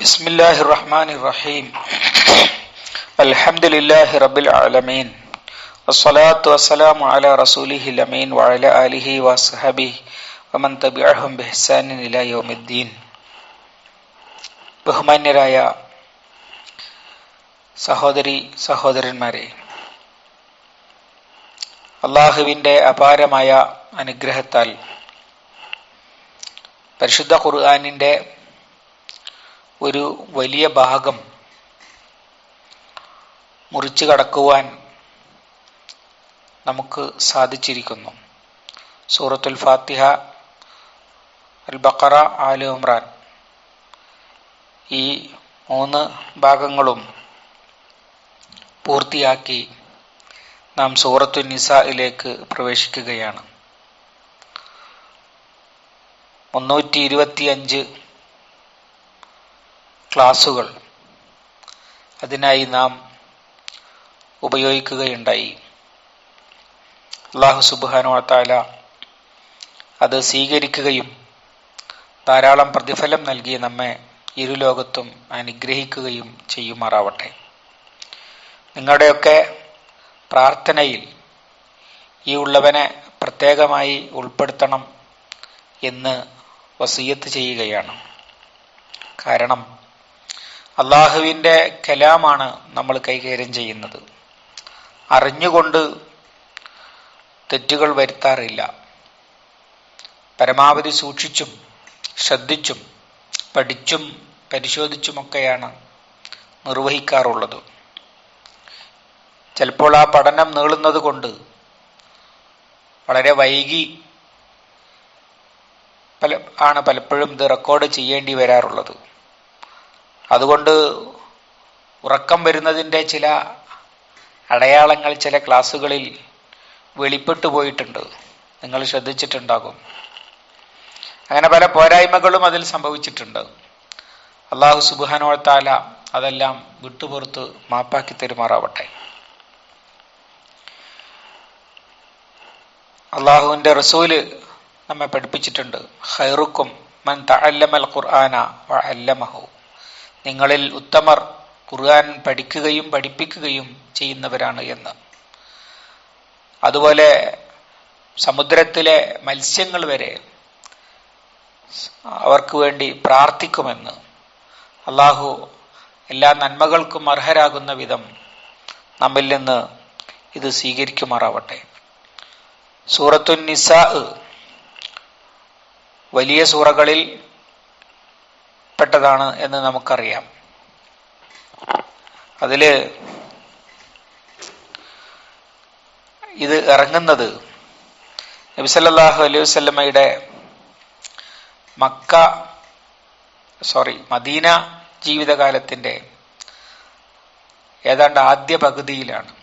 بسم الله الرحمن الرحيم الحمد لله رب العالمين والصلاة والسلام على رسوله الأمين وعلى آله وصحبه ومن تبعهم بإحسان إلى يوم الدين ബഹുമാന്യരായ സഹോദരി സഹോദരന്മാരെ അള്ളാഹുവിൻ്റെ അപാരമായ അനുഗ്രഹത്താൽ പരിശുദ്ധ ഖുർആാനിൻ്റെ ഒരു വലിയ ഭാഗം മുറിച്ചു കടക്കുവാൻ നമുക്ക് സാധിച്ചിരിക്കുന്നു. സൂറത്തുൽ ഫാത്തിഹ അൽ ബക്കറ ആലു ഇമ്രാൻ. ഈ മൂന്ന് ഭാഗങ്ങളും പൂർത്തിയാക്കി നാം സൂറത്തു നിസയിലേക്ക് പ്രവേശിക്കുകയാണ്. മുന്നൂറ്റി ഇരുപത്തിയഞ്ച് ക്ലാസുകൾ അതിനായി നാം ഉപയോഗിക്കുകയുണ്ടായി. അള്ളാഹു സുബാനു താല അത് സ്വീകരിക്കുകയും ധാരാളം പ്രതിഫലം നൽകി നമ്മെ ഇരുലോകത്തും അനുഗ്രഹിക്കുകയും ചെയ്യുമാറാവട്ടെ. നിങ്ങളുടെയൊക്കെ പ്രാർത്ഥനയിൽ ഈ ഉള്ളവനെ പ്രത്യേകമായി ഉൾപ്പെടുത്തണം എന്ന് വസീയത്ത് ചെയ്യുകയാണ്. കാരണം അള്ളാഹുവിന്റെ കലാമാണ് നമ്മൾ കൈകാര്യം ചെയ്യുന്നത്. അറിഞ്ഞുകൊണ്ട് തെറ്റുകൾ വരുത്താറില്ല. പരമാവധി സൂക്ഷിച്ചും ശ്രദ്ധിച്ചും പഠിച്ചും പരിശോധിച്ചുമൊക്കെയാണ് നിർവഹിക്കാറുള്ളത്. ചിലപ്പോൾ ആ പഠനം നീളുന്നത് കൊണ്ട് വളരെ വൈകി പല ആണ് പലപ്പോഴും ഇത് റെക്കോർഡ് ചെയ്യേണ്ടി വരാറുള്ളത്. അതുകൊണ്ട് ഉറക്കം വരുന്നതിന്റെ ചില അടയാളങ്ങൾ ചില ക്ലാസ്സുകളിൽ വെളിപ്പെട്ടു പോയിട്ടുണ്ട്. നിങ്ങൾ ശ്രദ്ധിച്ചിട്ടുണ്ടാകും. അങ്ങനെ പല പോരായ്മകളും അതിൽ സംഭവിച്ചിട്ടുണ്ട്. അള്ളാഹു സുബാനോത്താല അതെല്ലാം വിട്ടുപുറത്ത് മാപ്പാക്കി തെരുമാറാവട്ടെ. അള്ളാഹുവിന്റെ റസൂൽ നമ്മെ പഠിപ്പിച്ചിട്ടുണ്ട്. ഹൈറുക്കും മൻ തഅല്ലമൽ ഖുർആന അല്ലമഹു. നിങ്ങളിൽ ഉത്തമർ ഖുർആൻ പഠിക്കുകയും പഠിപ്പിക്കുകയും ചെയ്യുന്നവരാണ് എന്ന്. അതുപോലെ സമുദ്രത്തിലെ മത്സ്യങ്ങൾ വരെ അവർക്ക് വേണ്ടി പ്രാർത്ഥിക്കുമെന്ന്. അള്ളാഹു എല്ലാ നന്മകൾക്കും അർഹരാകുന്ന വിധം നമ്മിൽ നിന്ന് ഇത് സ്വീകരിക്കുമാറാവട്ടെ. സൂറത്തുൻ വലിയ സൂറകളിൽ പെട്ടതാണ് എന്ന് നമുക്കറിയാം. അതിൽ ഇത് ഇറങ്ങുന്നത് നബിസല്ലാഹു അലൈഹി വല്ലമയുടെ മക്ക സോറി മദീന ജീവിതകാലത്തിന്റെ ഏതാണ്ട് ആദ്യ പകുതിയിലാണ്.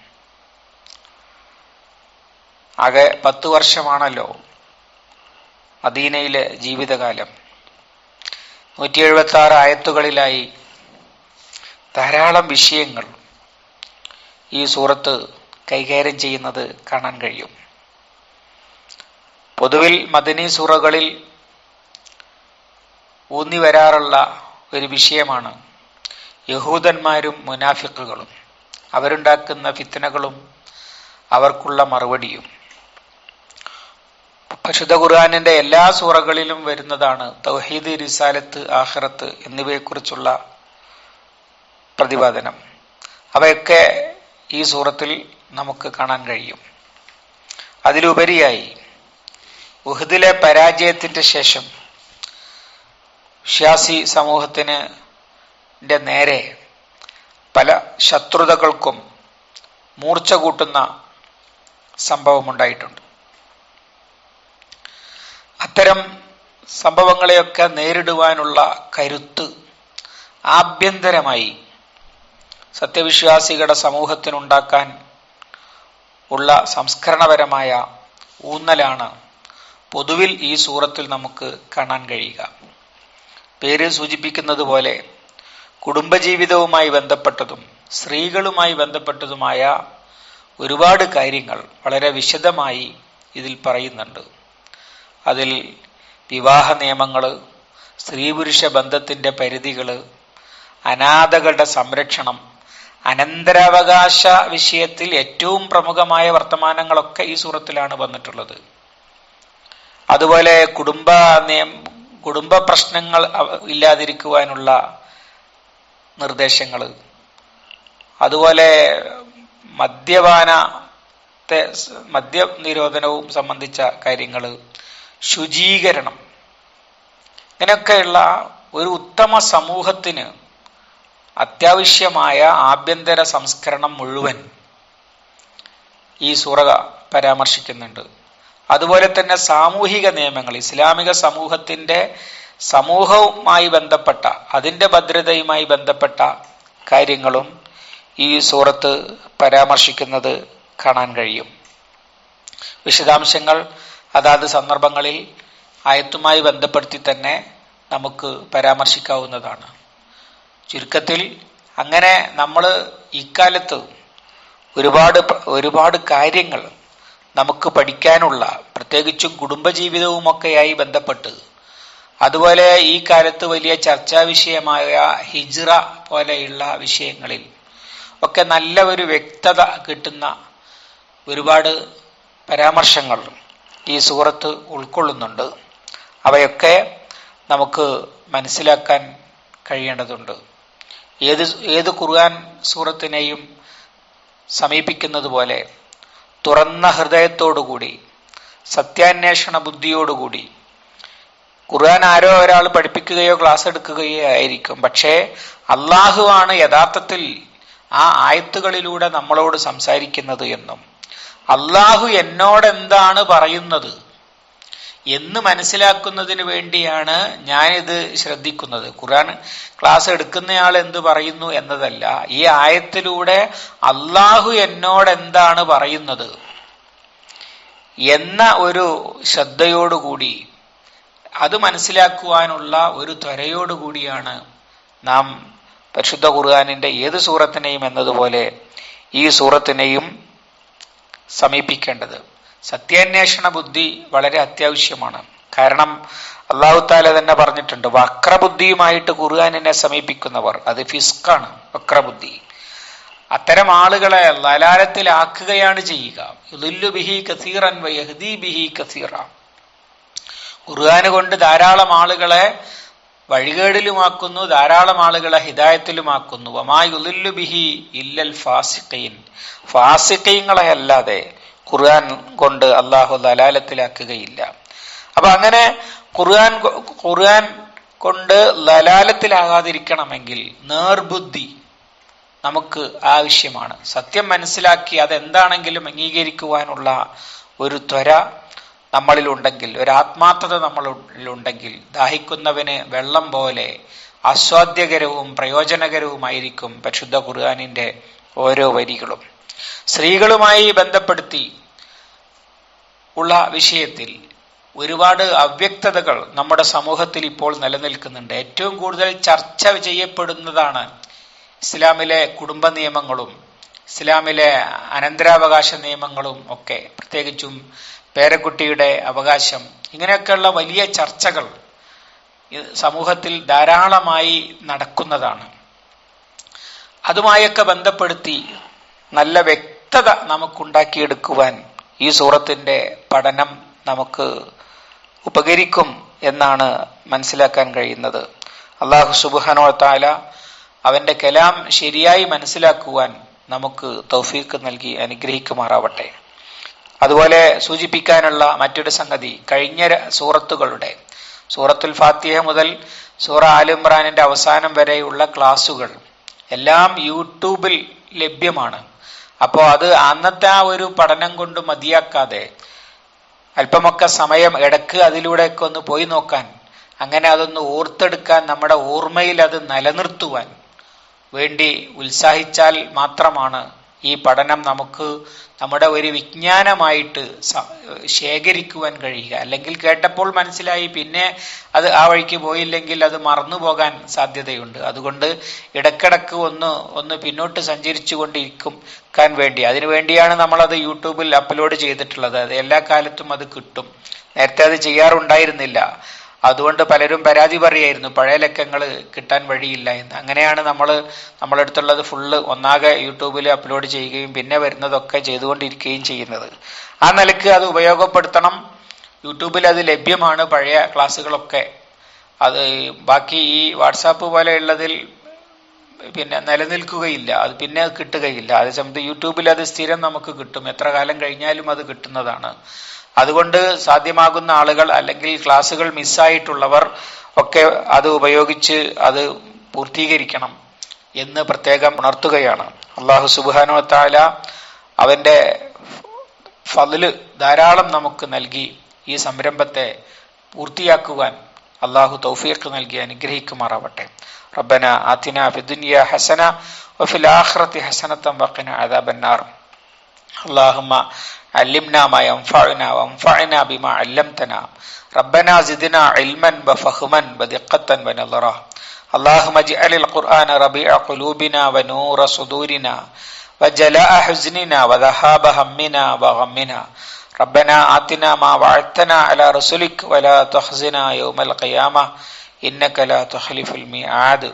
ആകെ പത്ത് വർഷമാണല്ലോ മദീനയിലെ ജീവിതകാലം. നൂറ്റി എഴുപത്തി ആറ് ആയത്തുകളിലായി ധാരാളം വിഷയങ്ങൾ ഈ സൂറത്ത് കൈകാര്യം ചെയ്യുന്നത് കാണാൻ കഴിയും. പൊതുവിൽ മദനി സൂറകളിൽ ഊന്നി വരാറുള്ള ഒരു വിഷയമാണ് യഹൂദന്മാരും മുനാഫിക്കുകളും അവരുണ്ടാക്കുന്ന ഫിത്തനകളും അവർക്കുള്ള മറുപടിയും. പരിശുദ്ധ ഖുർആാനിന്റെ എല്ലാ സൂറകളിലും വരുന്നതാണ് തൗഹീദ് റിസാലത്ത് ആഹ്റത്ത് എന്നിവയെക്കുറിച്ചുള്ള പ്രതിപാദനം. അവയൊക്കെ ഈ സൂറത്തിൽ നമുക്ക് കാണാൻ കഴിയും. അതിലുപരിയായി ഉഹദിലെ പരാജയത്തിന്റെ ശേഷം ഷ്യാസി സമൂഹത്തിന് നേരെ പല ശത്രുതകൾക്കും മൂർച്ച കൂട്ടുന്ന സംഭവമുണ്ടായിട്ടുണ്ട്. അത്തരം സംഭവങ്ങളെയൊക്കെ നേരിടുവാനുള്ള കരുത്ത് ആഭ്യന്തരമായി സത്യവിശ്വാസികളുടെ സമൂഹത്തിനുണ്ടാക്കാൻ ഉള്ള സംസ്കരണപരമായ ഊന്നലാണ് പൊതുവിൽ ഈ സൂറത്തിൽ നമുക്ക് കാണാൻ കഴിയുക. പേര് സൂചിപ്പിക്കുന്നത് പോലെ കുടുംബജീവിതവുമായി ബന്ധപ്പെട്ടതും സ്ത്രീകളുമായി ബന്ധപ്പെട്ടതുമായ ഒരുപാട് കാര്യങ്ങൾ വളരെ വിശദമായി ഇതിൽ പറയുന്നുണ്ട്. അതിൽ വിവാഹ നിയമങ്ങൾ സ്ത്രീ പുരുഷ ബന്ധത്തിന്റെ പരിധികൾ അനാഥകളുടെ സംരക്ഷണം അനന്തരാവകാശ വിഷയത്തിൽ ഏറ്റവും പ്രമുഖമായ വർത്തമാനങ്ങളൊക്കെ ഈ സൂറത്തിലാണ് വന്നിട്ടുള്ളത്. അതുപോലെ കുടുംബ നിയം കുടുംബ പ്രശ്നങ്ങൾ ഇല്ലാതിരിക്കുവാനുള്ള നിർദ്ദേശങ്ങൾ അതുപോലെ മദ്യപാനത്തെ മദ്യ നിരോധനവും സംബന്ധിച്ച കാര്യങ്ങൾ ശുചീകരണം. ഇങ്ങനെയൊക്കെയുള്ള ഒരു ഉത്തമ സമൂഹത്തിന് അത്യാവശ്യമായ ആഭ്യന്തര സംസ്കരണം മുഴുവൻ ഈ സുറക പരാമർശിക്കുന്നുണ്ട്. അതുപോലെ തന്നെ സാമൂഹിക നിയമങ്ങൾ ഇസ്ലാമിക സമൂഹത്തിന്റെ സമൂഹവുമായി ബന്ധപ്പെട്ട അതിന്റെ ഭദ്രതയുമായി ബന്ധപ്പെട്ട കാര്യങ്ങളും ഈ സൂറത്ത് പരാമർശിക്കുന്നത് കാണാൻ കഴിയും. വിശദാംശങ്ങൾ അതാത് സന്ദർഭങ്ങളിൽ ആയത്തുമായി ബന്ധപ്പെടുത്തി തന്നെ നമുക്ക് പരാമർശിക്കാവുന്നതാണ്. ചുരുക്കത്തിൽ അങ്ങനെ നമ്മൾ ഇക്കാലത്ത് ഒരുപാട് ഒരുപാട് കാര്യങ്ങൾ നമുക്ക് പഠിക്കാനുള്ള പ്രത്യേകിച്ചും കുടുംബജീവിതവുമൊക്കെയായി ബന്ധപ്പെട്ട് അതുപോലെ ഈ കാലത്ത് വലിയ ചർച്ചാ വിഷയമായ ഹിജ്റ പോലെയുള്ള വിഷയങ്ങളിൽ ഒക്കെ നല്ല ഒരു വ്യക്തത കിട്ടുന്ന ഒരുപാട് പരാമർശങ്ങൾ ഈ സൂറത്ത് ഉൾക്കൊള്ളുന്നുണ്ട്. അവയൊക്കെ നമുക്ക് മനസ്സിലാക്കാൻ കഴിയേണ്ടതുണ്ട്. ഏത് ഏത് ഖുർആൻ സൂറത്തിനെയും സമീപിക്കുന്നത് പോലെ തുറന്ന ഹൃദയത്തോടുകൂടി സത്യാന്വേഷണ ബുദ്ധിയോടുകൂടി ഖുർആൻ ആരോ ഒരാൾ പഠിപ്പിക്കുകയോ ക്ലാസ് എടുക്കുകയോ ആയിരിക്കും. പക്ഷേ അള്ളാഹുവാണ് യഥാർത്ഥത്തിൽ ആ ആയത്തുകളിലൂടെ നമ്മളോട് സംസാരിക്കുന്നത് എന്നും അള്ളാഹു എന്നോട് എന്താണ് പറയുന്നത് എന്ന് മനസ്സിലാക്കുന്നതിന് വേണ്ടിയാണ് ഞാനിത് ശ്രദ്ധിക്കുന്നത്. ഖുറാൻ ക്ലാസ് എടുക്കുന്നയാൾ എന്ത് പറയുന്നു എന്നതല്ല. ഈ ആയത്തിലൂടെ അള്ളാഹു എന്നോട് എന്താണ് പറയുന്നത് എന്ന ഒരു ശ്രദ്ധയോടുകൂടി അത് മനസ്സിലാക്കുവാനുള്ള ഒരു ത്വരയോടുകൂടിയാണ് നാം പരിശുദ്ധ ഖുർആാനിന്റെ ഏത് സൂറത്തിനെയും എന്നതുപോലെ ഈ സൂറത്തിനെയും സമീപിക്കേണ്ടത്. സത്യാന്വേഷണ ബുദ്ധി വളരെ അത്യാവശ്യമാണ്. കാരണം അള്ളാഹു താല തന്നെ പറഞ്ഞിട്ടുണ്ട് വക്രബുദ്ധിയുമായിട്ട് ഖുർആാനിനെ സമീപിക്കുന്നവർ അത് ഫിസ്ക്കാണ് വക്രബുദ്ധി. അത്തരം ആളുകളെ ലലാലത്തിലാക്കുകയാണ് ചെയ്യുക. ബിഹി കസീറൻ ബിഹി കസീറ. ഖുർആന് കൊണ്ട് ധാരാളം ആളുകളെ വഴികേടിലുമാക്കുന്നു ധാരാളം ആളുകളെ ഹിദായത്തിലുമാക്കുന്നു. വമായുലുല്ലു ബിഹി ഇല്ലൽ ഫാസിഖീൻ. ഫാസിഖീങ്ങളെ അല്ലാതെ ഖുർആൻ കൊണ്ട് അള്ളാഹു ലലാലത്തിലാക്കുകയില്ല അപ്പൊ അങ്ങനെ ഖുർആൻ ഖുർആൻ കൊണ്ട് ലലാലത്തിലാകാതിരിക്കണമെങ്കിൽ നേർബുദ്ധി നമുക്ക് ആവശ്യമാണ്. സത്യം മനസ്സിലാക്കി അതെന്താണെങ്കിലും അംഗീകരിക്കുവാനുള്ള ഒരു ത്വര നമ്മളിലുണ്ടെങ്കിൽ ഒരു ആത്മാർത്ഥത നമ്മളിലുണ്ടെങ്കിൽ ദാഹിക്കുന്നവന് വെള്ളം പോലെ ആസ്വാദ്യകരവും പ്രയോജനകരവുമായിരിക്കും പരിശുദ്ധ ഖുർആാനിന്റെ ഓരോ വരികളും. സ്ത്രീകളുമായി ബന്ധപ്പെടുത്തി ഉള്ള വിഷയത്തിൽ ഒരുപാട് അവ്യക്തതകൾ നമ്മുടെ സമൂഹത്തിൽ ഇപ്പോൾ നിലനിൽക്കുന്നുണ്ട്. ഏറ്റവും കൂടുതൽ ചർച്ച ചെയ്യപ്പെടുന്നതാണ് ഇസ്ലാമിലെ കുടുംബ നിയമങ്ങളും ഇസ്ലാമിലെ അനന്തരാവകാശ നിയമങ്ങളും ഒക്കെ. പ്രത്യേകിച്ചും പേരക്കുട്ടിയുടെ അവകാശം. ഇങ്ങനെയൊക്കെയുള്ള വലിയ ചർച്ചകൾ സമൂഹത്തിൽ ധാരാളമായി നടക്കുന്നതാണ്. അതുമായൊക്കെ ബന്ധപ്പെടുത്തി നല്ല വ്യക്തത നമുക്കുണ്ടാക്കിയെടുക്കുവാൻ ഈ സൂറത്തിന്റെ പഠനം നമുക്ക് ഉപകരിക്കും എന്നാണ് മനസ്സിലാക്കാൻ കഴിയുന്നത്. അള്ളാഹു സുബുഹാനോ താല അവന്റെ കലാം ശരിയായി മനസ്സിലാക്കുവാൻ നമുക്ക് തൗഫീക്ക് നൽകി അനുഗ്രഹിക്കുമാറാവട്ടെ. അതുപോലെ സൂചിപ്പിക്കാനുള്ള മറ്റൊരു സംഗതി കഴിഞ്ഞ സൂറത്തുകളുടെ സൂറത്തുൽ ഫാത്തിഹ മുതൽ സൂറ ആലിമ്രാനിന്റെ അവസാനം വരെയുള്ള ക്ലാസുകൾ എല്ലാം യൂട്യൂബിൽ ലഭ്യമാണ്. അപ്പോൾ അത് അന്നത്തെ ആ ഒരു പഠനം കൊണ്ട് മതിയാക്കാതെ അല്പമൊക്കെ സമയം ഇടയ്ക്ക് അതിലൂടെയൊക്കെ ഒന്ന് പോയി നോക്കാൻ അങ്ങനെ അതൊന്ന് ഓർത്തെടുക്കാൻ നമ്മുടെ ഓർമ്മയിൽ അത് നിലനിർത്തുവാൻ വേണ്ടി ഉത്സാഹിച്ചാൽ മാത്രമാണ് ഈ പഠനം നമുക്ക് നമ്മുടെ ഒരു വിജ്ഞാനമായിട്ട് ശേഖരിക്കുവാൻ കഴിയുക. അല്ലെങ്കിൽ കേട്ടപ്പോൾ മനസ്സിലായി പിന്നെ അത് ആ വഴിക്ക് പോയില്ലെങ്കിൽ അത് മറന്നു പോകാൻ സാധ്യതയുണ്ട്. അതുകൊണ്ട് ഇടക്കിടക്ക് ഒന്ന് ഒന്ന് പിന്നോട്ട് സഞ്ചരിച്ചു കൊണ്ടിരിക്കാൻ വേണ്ടി. അതിനു വേണ്ടിയാണ് നമ്മളത് യൂട്യൂബിൽ അപ്ലോഡ് ചെയ്തിട്ടുള്ളത്. അത് എല്ലാ കാലത്തും അത് കിട്ടും. നേരത്തെ അത് ചെയ്യാറുണ്ടായിരുന്നില്ല. അതുകൊണ്ട് പലരും പരാതി പറയായിരുന്നു പഴയ ലക്കങ്ങൾ കിട്ടാൻ വഴിയില്ല എന്ന്. അങ്ങനെയാണ് നമ്മൾ നമ്മളെടുത്തുള്ളത് ഫുള്ള് ഒന്നാകെ യൂട്യൂബിൽ അപ്ലോഡ് ചെയ്യുകയും പിന്നെ വരുന്നതൊക്കെ ചെയ്തുകൊണ്ടിരിക്കുകയും ചെയ്യുന്നത്. ആ നിലയ്ക്ക് അത് ഉപയോഗപ്പെടുത്തണം. യൂട്യൂബിൽ അത് ലഭ്യമാണ് പഴയ ക്ലാസ്സുകളൊക്കെ. അത് ബാക്കി ഈ വാട്സാപ്പ് പോലെയുള്ളതിൽ പിന്നെ നിലനിൽക്കുകയില്ല. അത് പിന്നെ കിട്ടുകയില്ല. അതേ സമയത്ത് യൂട്യൂബിൽ അത് സ്ഥിരം നമുക്ക് കിട്ടും. എത്ര കാലം കഴിഞ്ഞാലും അത് കിട്ടുന്നതാണ്. അതുകൊണ്ട് സാധ്യമാകുന്ന ആളുകൾ അല്ലെങ്കിൽ ക്ലാസ്സുകൾ മിസ്സായിട്ടുള്ളവർ ഒക്കെ അത് ഉപയോഗിച്ച് അത് പൂർത്തീകരിക്കണം എന്ന് പ്രത്യേകം ഉണർത്തുകയാണ്. അള്ളാഹു സുബാനുവത്താല അവന്റെ ഫതിൽ ധാരാളം നമുക്ക് നൽകി ഈ സംരംഭത്തെ പൂർത്തിയാക്കുവാൻ അള്ളാഹു തൗഫീഖ് നൽകി അനുഗ്രഹിക്കുമാറാവട്ടെ. റബ്ബന ആതിന ഫിദുനിയ ഹസന വഫിൽ ആഖിറതി ഹസനത്തം വഖിന അദാബന്നാർ اللهم علمنا ما ينفعنا وانفعنا بما علمتنا ربنا زدنا علما وفهما ودقة ونظرا اللهم اجعل القرآن ربيع قلوبنا ونور صدورنا وجلاء حزننا وذهاب همنا وغمنا ربنا آتنا ما وعدتنا على رسلك ولا تخزنا يوم القيامة إنك لا تخلف الميعاد